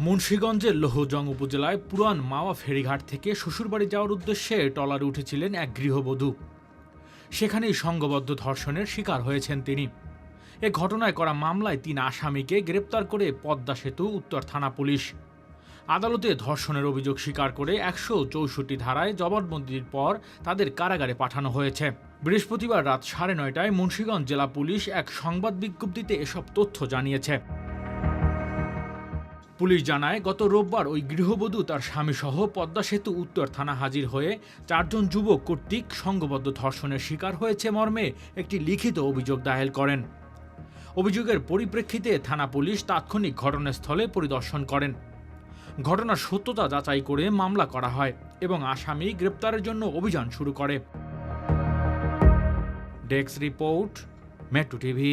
মুন্সীগঞ্জের লোহজং উপজেলায় পুরান মাওয়া ফেরিঘাট থেকে শ্বশুরবাড়ি যাওয়ার উদ্দেশ্যে ট্রলারে উঠেছিলেন এক গৃহবধূ। সেখানেই সংঘবদ্ধ ধর্ষণের শিকার হয়েছেন তিনি। এ ঘটনায় করা মামলায় তিন আসামিকে গ্রেপ্তার করে পদ্মা সেতু, উত্তর থানা পুলিশ। আদালতে ধর্ষণের অভিযোগ স্বীকার করে একশো চৌষট্টি ধারায় জবানবন্দির পর তাদের কারাগারে পাঠানো হয়েছে। বৃহস্পতিবার রাত সাড়ে নয়টায় মুন্সীগঞ্জ জেলা পুলিশ এক সংবাদ বিজ্ঞপ্তিতে এসব তথ্য জানিয়েছে। পুলিশ জানায়, গত রোববার ওই গৃহবধূ তার স্বামীসহ পদ্মা সেতু উত্তর থানা হাজির হয়ে চারজন যুবক কর্তৃক সংঘবদ্ধ ধর্ষণের শিকার হয়েছে মর্মে একটি লিখিত অভিযোগ দায়ের করেন। অভিযোগের পরিপ্রেক্ষিতে থানা পুলিশ তাৎক্ষণিক ঘটনাস্থলে পরিদর্শন করেন। ঘটনার সত্যতা যাচাই করে মামলা করা হয় এবং আসামি গ্রেপ্তারের জন্য অভিযান শুরু করে। Desk report, Metro TV.